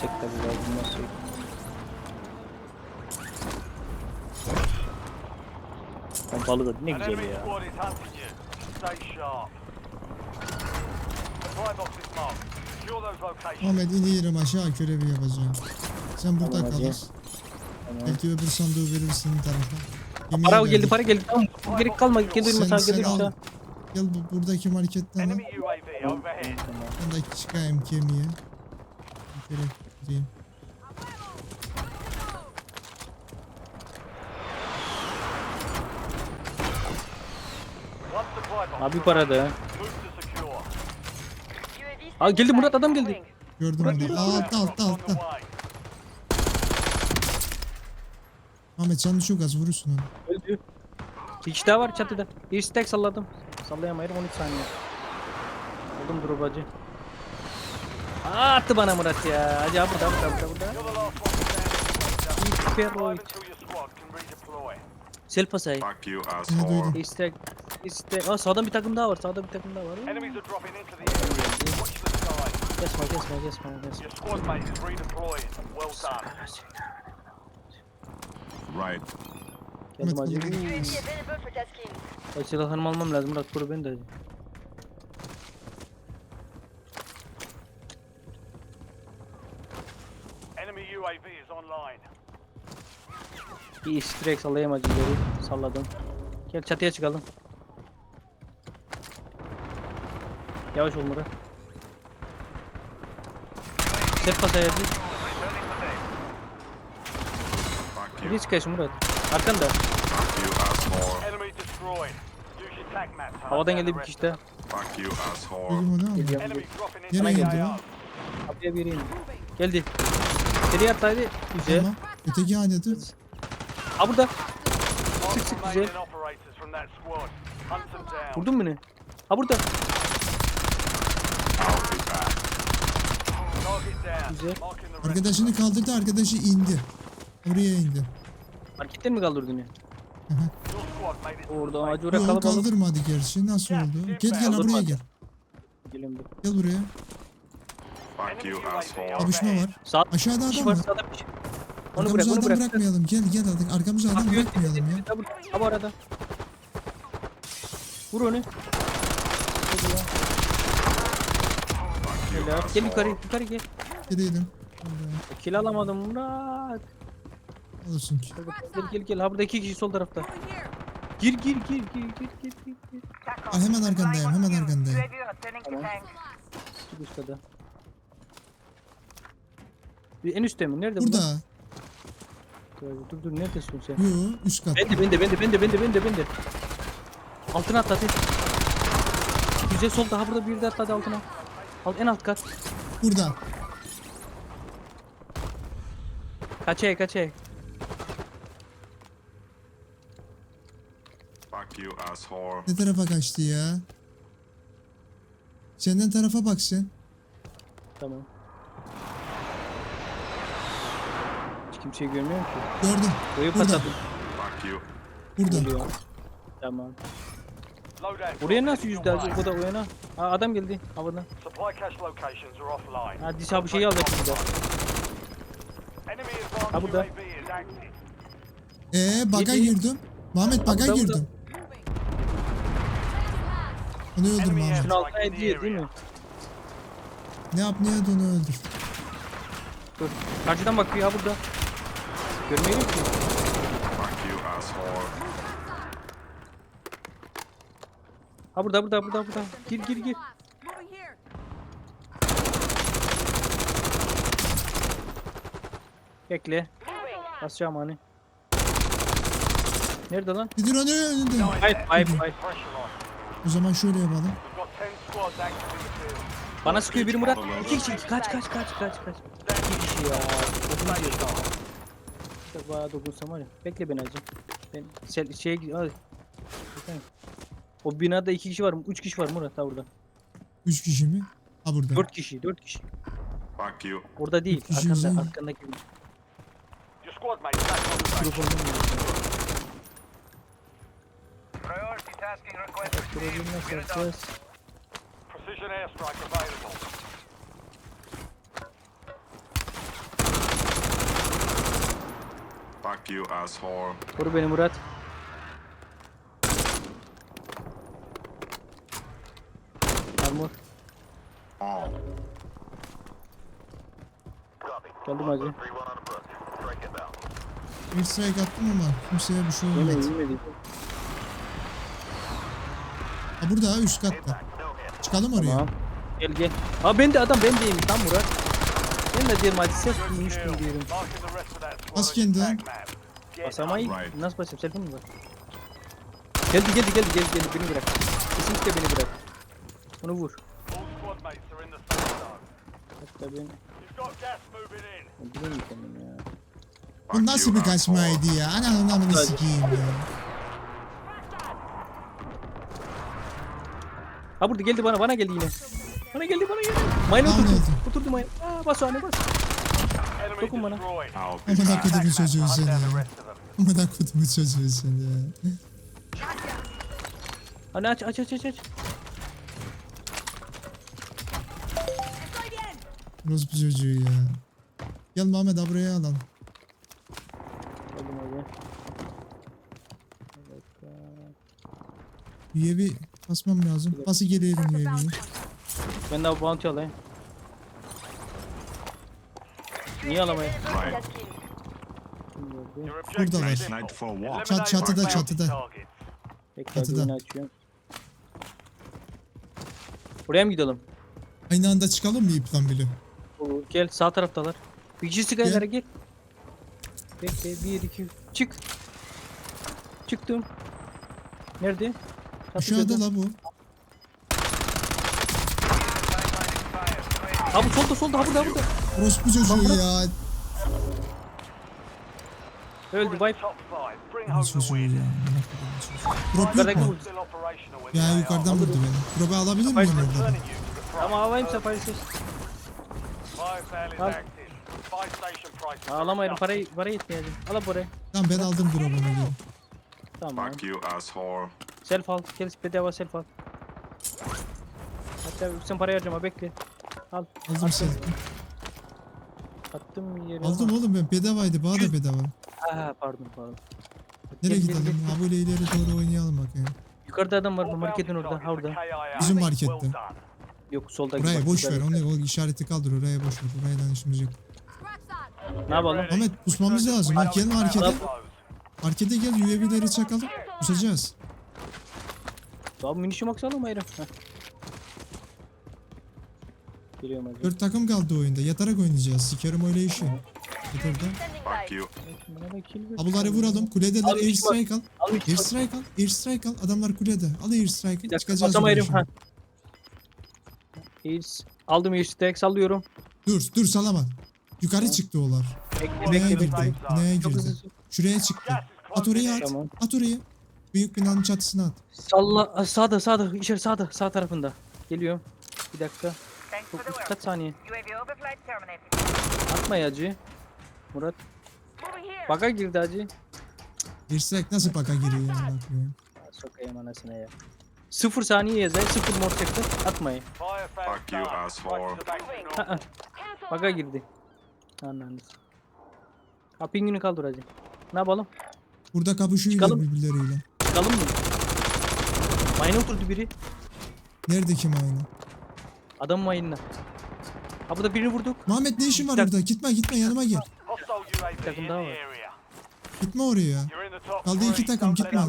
Bilmezsek tabii ya bilmezsek. Lan balık ne güzel ya. Ahmet iniyorum aşağı görevi yapacağım. Sen burada Tamam, hacı. kalır. Tamam. Belki öbür sandığı verirsin tarafa. Yemeğe Para geldi geldik. para geldi tamam. Gerek kalmadı. Kendi önüme Sen, al. işte. Gel bu, buradaki marketten al. De çıkayım gemiye. Şöyle gideyim. Abi para da. Move to secure. Aa geldi Murat adam geldi. Gördüm onu. Aa, altta altta altta. Ahmet canı çok az vurursun onu. Öldü. Kişi daha var çatıda. Bir stack salladım. Sallayamayırım 13 saniye. Oldum dropacı. Aa attı bana Murat ya. Hacı abi burada burada burada burada. Redeploy. Sel pasayı. Fuck you, asshole. İstek. İstek. Aa sağdan bir takım daha var. Sağda bir takım daha var. Kesme kesme kesme kesme. Right. Geldim. Ay silahlarımı almam lazım. Murat koru beni de hacı. Enemy UAV is online. Bir strike sallayayım hacı ileri. Salladım. Gel çatıya çıkalım. Yavaş ol Murat. Set pasayı hacı. Returning to deck. Fuck Bir you. çıkıyorsun Murat. Arkanda. Enemy destroyed. Use your tac map Havadan geldi bir kişi daha. Fuck you, asshole. Duydum onu ama. Geliyorum. Enemy dropping into Nereye geldi lan? Kapıya biri indi. Geldi. Seri atlaydı. Güzel. Tamam. Öteki hanede. Ha burada. Sık sık güzel. Vurdun mu ne? Ha burada. Güzel. Arkadaşını kaldırdı arkadaşı indi. Oraya indi. Marketten mi kaldırdın ya? To the Orada safe acı oraya Yok kalabalık. kaldırmadı gerçi. Nasıl oldu? Gel gel Kaldırmadı. buraya gel. Gelin bir. Gel buraya. Fuck you, asshole. Kapışma var. Sağ Aşağıda adam var. Sağda bir kişi. Onu bırak onu bırak. bırakmayalım. Gel gel hadi. Arkamıza adam Bak, bırakmayalım ya. Ha bu arada. Vur onu. Hadi ya. Helal. Gel yukarı yukarı gel. Gideydim. Kill alamadım Murat. Olsun ki. Gel gel gel. Ha burada iki kişi sol tarafta. Gir gir gir gir gir gir gir. gir. Aa, hemen arkandayım. Hemen arkandayım. Tamam. Çık üstte de. Bir en üstte mi? Nerede bu? Burada. Dur dur neredesin sen? Yo üst kat. Bende bende bende bende bende bende bende. Altına atladı. Güzel sol daha burada bir de atladı altına. Alt en alt kat. Burada. Kaçay kaçay. Fuck you, asshole. Ne tarafa kaçtı ya? Senden tarafa bak sen. Tamam. Hiç kimseyi görmüyorum ki. Gördüm. Boyu Burada. patladı. Fuck you. Burada. Tamam. Buraya nasıl way. o kadar o yana? Aa adam geldi havadan. Ha diş abi şeyi aldı burada. Ha, burada. Ee baga Yedi. girdim. Muhammed baga Burada, girdim. Onu öldür Enemy Muhammed. Şunu altına ediyor değil mi? Ne yap ne yap onu öldür. Dur. Karşıdan bakıyor ha burada. Görmüyorum ki. Fuck you, asshole. Ha burada burada burada burada. Gir gir gir. Bekle. Basacağım hani. Nerede lan? Gidir onu önünde. Hayır hayır hayır. O zaman şöyle yapalım. We've got 10 squads active in the field. Bana sıkıyor biri Murat. İki kişi. Kaç kaç kaç kaç kaç. İki kişi ya. İşte bayağı dokunsam var ya. Bekle beni acı. Ben sel şeye. Bakayım. O binada iki kişi var mı? Üç kişi var Murat ha burada. Üç kişi mi? Ha burada. Dört kişi. Dört kişi. Fuck you. Orada değil. Üç kişi Arkanda, güzel. arkandaki bir Your squad mate is back on station. mikrofonum var. Priority tasking requested. Mikrofonum nasıl yapacağız? Precision airstrike available. Fuck you, asshole. Koru beni Murat. Armor. Oh. Geldim hacı. Bir strike attım ama kimseye bir şey olmadı. Yemedi yemedi. Ha burada ha üst katta. Çıkalım oraya. Tamam. Gel gel. Ha ben de adam ben deyim tam Murat. Ben de diyorum hadi ses duymuştum diyorum. Map. Get Basamayı nasıl basayım? Selfie mi var? Geldi geldi geldi geldi geldi beni bırak. Kesinlikle beni bırak. Onu vur. Hatta ben bilmiyorum kendim ya. Bu nasıl bir kaçmaydı ya? Ananın amını Hadi. sikeyim ya. Ha burada geldi bana bana geldi yine. Bana geldi bana geldi. Mayına oturdu. oldu. Oturdu mayına. Aa bas o anne bas. Dokun bana. Amına back. kodumun çocuğu seni ya. Amına kodumun çocuğu seni ya. Anne aç aç aç aç aç. Orospu çocuğu ya. Gel Muhammed ha buraya alalım. Bir dakika. UAV basmam lazım. Nasıl geliyorum UAV'yi? Ben daha bounty alayım. Niye objective Buradalar. Çat- çatıda, çatıda. Çatıda. açıyorum. Buraya mı gidelim? Aynı anda çıkalım mı ipten bile? Oo, Gel sağ taraftalar. Bir kişi sıkaylara gel. Bekle bir iki çık. Çıktım. Nerede? Aşağıda Çatıda. la bu. Ha bu solda solda ha burada ha burada. Orospu çocuğu ya. Öldü bay. çocuğu ya. Drop yok mu? Ya yukarıdan vurdu beni. Drop'u alabilir miyim oradan? Ama havayım safari ses. Al. Ağlamayın parayı parayı yetmeyecek. Al burayı. Tamam ben aldım drop'unu geri. Tamam. Fuck you, asshole. Self al. Gel bedava self al. Hatta sen parayı harcama bekle. Al. Aldım Attım. Attım yere. Aldım oğlum ben bedavaydı. Bana da bedava. Aha pardon pardon. Nereye Gel, gel, gidelim? gel. Ha böyle ileri doğru oynayalım bakayım. Yukarıda adam var All marketin orada. Ha orada. Bizim markette. Yok soldaki. Buraya bak, boş ver. yukarıda. Onu o işareti kaldır. Oraya boş ver. Burayla işimiz yok. Ne yapalım? Ahmet pusmamız lazım. Bak gel battle markete. Markete gel UAV'leri çakalım. Pusacağız. Abi minişim aksalım ayrı. Heh. Geliyorum hadi. Dört takım kaldı oyunda. Yatarak oynayacağız. Sikerim öyle işi. Yeter de. Fuck you. Da kill vuralım. Kuledeler. Abi, Airstrike al. Al bir kill. Airstrike al. Airstrike al. Adamlar kulede. Al Bir airstrike. dakika Çıkacağız. basamayırım. oradan Ha. Airs. Aldım air stack sallıyorum. Dur dur salama. Yukarı çıktı olar. Bekle Binaya bekle girdi. Binaya Çok girdi. Şuraya çıktı. At oraya at. Tamam. At oraya. Büyük binanın çatısına at. Salla Aa, sağda sağda içeri sağda sağ tarafında. Geliyorum. Bir dakika. Çok kaç saniye. Atma ya acı. Murat. Baka girdi acı. Airstrike nasıl baka giriyor ya? Bak ya. Sokayım anasına ya. Sıfır saniye yazar. Sıfır mor çekti. Atmayın. Fuck you, asshole. Ha. Baka girdi. Anladınız. Ha pingini kaldır acı. Ne yapalım? Burada kapışıyorlar Çıkalım. birbirleriyle. Çıkalım mı? Mayına oturdu biri. Nerede kim aynı? Adam mayınına. Ha burada birini vurduk. Muhammed ne işin var Bir dakika. burada? Gitme gitme yanıma gel. İn takım daha var. Gitme oraya. Kaldı iki takım, gitme.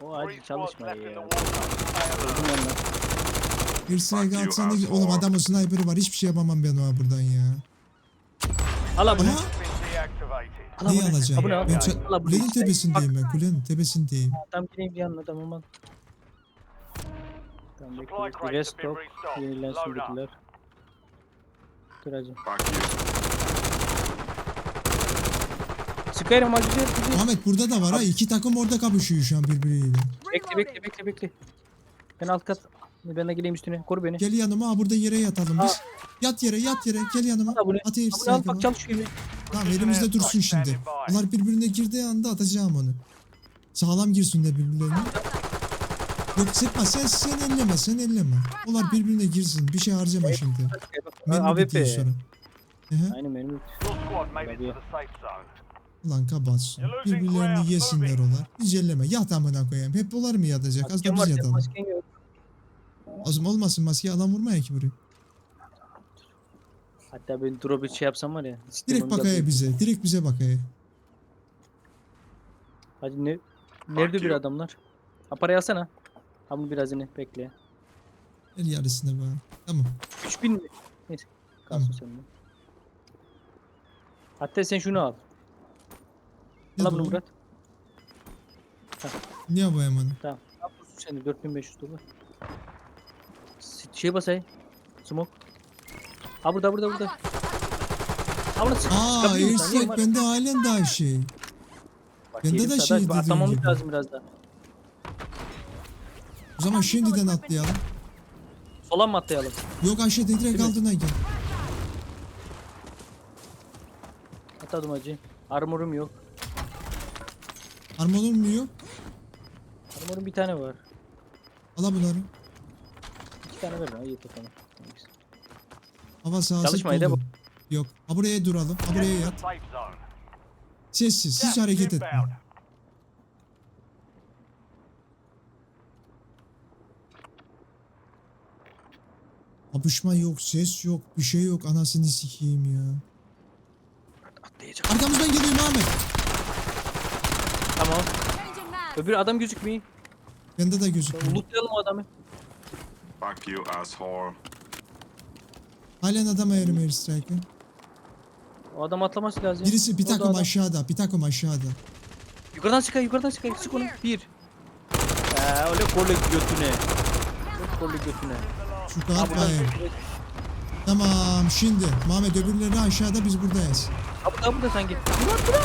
O squads çalışma ya. Öldüm yandan. Airstrike Fuck you, atsan da asshole. oğlum adamın sniper'ı var. Hiçbir şey yapamam ben ona buradan ya. Al abone. Aha. Al neyi abone. alacağım? Abone al. Ben Al ça- abone. kulenin tepesindeyim ben. Kulenin tepesindeyim. Tam gireyim bir yanına tamam al. Supply bekle. Crates have restock. been restocked. Yenilensin Load up. dediler. Dur acı. Fuck you. Sıkayım acı. Güzel. Muhammed burada da var ha. İki takım orada kapışıyor şu an birbiriyle. Bekle bekle bekle bekle. Ben alt kat. Ben de geleyim üstüne. Koru beni. Gel yanıma ha burada yere yatalım biz. Yat yere yat yere gel yanıma. Abone. At Abone al bak bak. çalışıyor yine. Tamam elimizde dursun şimdi. Onlar birbirine girdiği anda atacağım onu. Sağlam girsinler birbirlerine. Yok sıkma sen sen elleme sen elleme. Onlar birbirine girsin bir şey harcama şimdi. Mermi AWP. bitiyor sonra. Aynen benim. Your squad made it to Tabii. the safe zone. Ulan losing Birbirlerini yesinler onlar. Hiç elleme. Yat amına koyayım. Hep onlar mı yatacak? Az da biz yatalım. masken yok. Azım olmasın maske adam vurmaya ki buraya. Hatta ben drop şey yapsam var ya. Direkt sistemimiz bakaya bize. Direkt bize bakaya. Hadi ne? Nerede bir adamlar? Ha parayı alsana. Bunu biraz yine bekle. El yarısına bak. Tamam. 3000 mi? Neyse. Kalsın Tamam. seninle. Hatta sen şunu al. Ne Al bunu bu? Murat. Niye bu hemen? Tamam. Al dursun sen de 4500 dolar. S- Şey basay. Smoke. Ha burada burada burada. Ha bunu sık. Aa sıkabiliyor musun? Niye airstrike bende halen daha şey. Bak, bende yerim de sana, şey dediğin Atlamamız lazım biraz daha. O zaman şimdiden atlayalım. Sola mı atlayalım? Yok aşağı direkt Değil mi? altına gel. Atladım hacı. Armorum yok. Armonur mu yok? Armorum bir tane var. Ala bunları. İki tane ver bana. İyi tamam. Hava sahası Çalışmayı da dolu. Yok. Ha buraya duralım. Ha buraya yat. Sessiz. Hiç hareket etme. Kapışma yok. Ses yok. Bir şey yok. Anasını sikeyim ya. Atlayacak. Arkamızdan geliyor Ahmet. Tamam. Öbür adam gözükmüyor. Bende de gözüküyor. Lootlayalım o adamı. Fuck you, asshole. Halen adam ayarım airstrike'ı. O adam atlaması lazım. Birisi bir takım aşağıda. Bir takım aşağıda. Yukarıdan çıkay, yukarıdan çıkay. Sık onu. Bir. Eee öyle kolu götüne. Öyle kolu götüne. Şu Ha kağıt buradan. Tamam şimdi. Mehmet öbürleri aşağıda biz buradayız. Ha burada burada sen git. Murat Murat.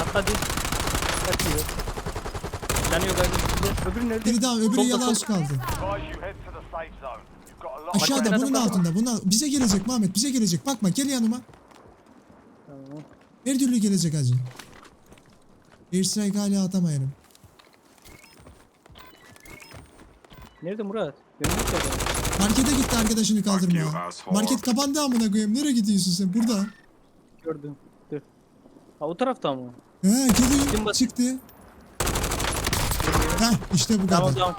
Atladı. Kaçıyor. Canı yok hadi. Öbürü nerede? Biri daha öbürü Solda, yalan solda. kaldı. Advise you head to the safe zone. You've got a lot of Aşağıda bunun altında. Buna, bize gelecek Mehmet bize gelecek. Bakma gel yanıma. Tamam. Her türlü gelecek hacı. Airstrike hala atamayalım. Nerede Murat? Markete gitti arkadaşını kaldırmaya. Market kapandı amına koyayım. Nereye gidiyorsun sen? Burada. Gördüm. Dur. Ha o tarafta mı? He Kim geliyor. bas- Çıktı. Heh işte bu Tamam kadar. tamam.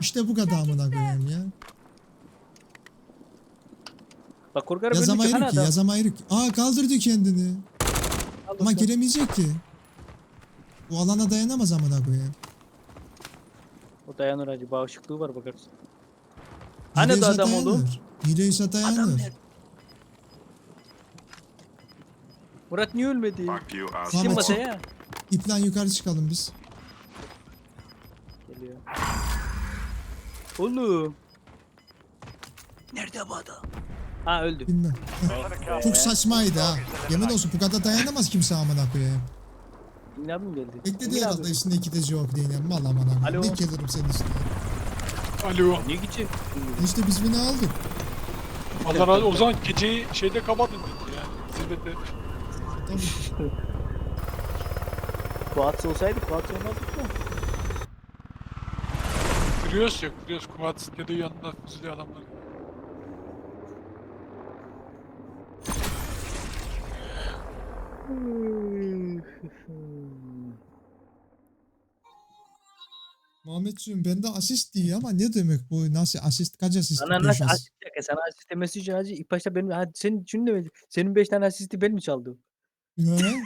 İşte bu kadar amına koyayım ya. Bak korkarım Yazamayırık çıkan ki adam. yazamayırık. Aa kaldırdı kendini. Al Ama giremeyecek ki. Bu alana dayanamaz amına koyayım. O dayanır hacı. Bağışıklığı var bakarsın. Hani de adam oğlum? dayanır. Hileyse dayanır. Adam nerede? Murat niye ölmedi? Fuck you, asshole. çık. masaya? İpten yukarı çıkalım biz. Geliyor. Oğlum. Nerede bu adam? Ha öldü. Bilmem. Çok saçmaydı ha. Yemin olsun bu kadar dayanamaz kimse amına koyayım. Abim geldi. Bekledi Engin herhalde abi. üstünde iki de yok diye. Mal amına koyayım. Alo. Ne gelirim senin üstüne. Alo. Niye gidecek? İşte biz bunu aldık. Allah razı O zaman geceyi şeyde kapatın dedi ya. Zirvede. Tabii. Fuat olsaydı Fuat olmazdık da. Krios yok. Krios Kuvat ya da yanında füzeli adamlar. Muhammedciğim bende asist diyor ama ne demek bu? Nasıl asist? Kaç asist? Sana Beş nasıl asist. ya? Sana asist demesi için hacı ilk başta benim hadi senin şunu demedi. Senin 5 tane asisti ben mi çaldım? He?